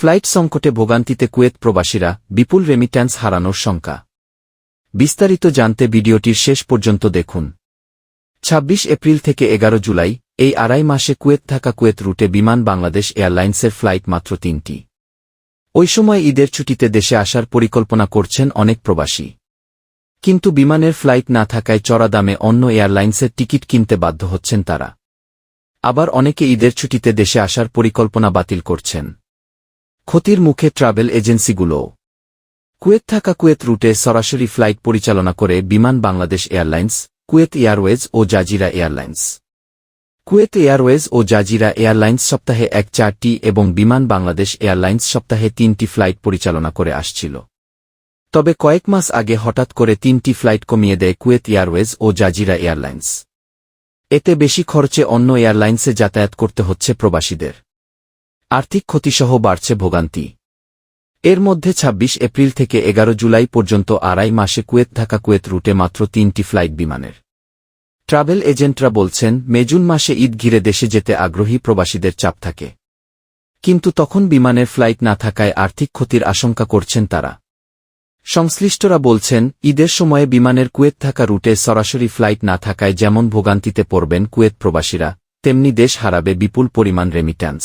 Flight সংকটে ভোগান্তিতে Kuwait প্রবাসীরা বিপুল রেমিট্যান্স হারানোর শঙ্কা। বিস্তারিত জানতে ভিডিওটির শেষ পর্যন্ত দেখুন। ২৬ এপ্রিল থেকে এগারো জুলাই, এই আড়াই মাসে কুয়েত থাকা কুয়েত রুটে বিমান বাংলাদেশ এয়ারলাইন্সের ফ্লাইট মাত্র তিনটি। ওই সময় ঈদের ছুটিতে দেশে আসার পরিকল্পনা করছেন অনেক প্রবাসী। কিন্তু বিমানের ফ্লাইট না থাকায় চড়া দামে অন্য এয়ারলাইন্সের টিকিট কিনতে বাধ্য হচ্ছেন তারা। আবার অনেকে ঈদের ছুটিতে দেশে আসার পরিকল্পনা বাতিল করছেন। ক্ষতির মুখে ট্রাভেল এজেন্সিগুলোও কুয়েত থাকা কুয়েত রুটে সরাসরি ফ্লাইট পরিচালনা করে Biman Bangladesh airlines, Kuwait airways ও জাজিরা এয়ারলাইন্স। কুয়েত এয়ারওয়েজ ও জাজিরা এয়ারলাইন্স সপ্তাহে এক চারটি এবং বিমান বাংলাদেশ এয়ারলাইন্স সপ্তাহে তিনটি ফ্লাইট পরিচালনা করে আসছিল। তবে কয়েক মাস আগে হঠাৎ করে তিনটি ফ্লাইট কমিয়ে দেয় কুয়েত এয়ারওয়েজ ও জাজিরা এয়ারলাইন্স। এতে বেশি খরচে অন্য এয়ারলাইন্সে যাতায়াত করতে হচ্ছে প্রবাসীদের। আর্থিক ক্ষতিসহ বাড়ছে ভোগান্তি। এর মধ্যে ২৬ এপ্রিল থেকে এগারো জুলাই পর্যন্ত আড়াই মাসে কুয়েত থাকা কুয়েত রুটে মাত্র তিনটি ফ্লাইট বিমানের। ট্রাভেল এজেন্টরা বলছেন, মে জুন মাসে ঈদ ঘিরে দেশে যেতে আগ্রহী প্রবাসীদের চাপ থাকে। কিন্তু তখন বিমানের ফ্লাইট না থাকায় আর্থিক ক্ষতির আশঙ্কা করছেন তারা। সংশ্লিষ্টরা বলছেন, ঈদের সময়ে বিমানের কুয়েত থাকা রুটে সরাসরি ফ্লাইট না থাকায় যেমন ভোগান্তিতে পড়বেন কুয়েত প্রবাসীরা, তেমনি দেশ হারাবে বিপুল পরিমাণ রেমিট্যান্স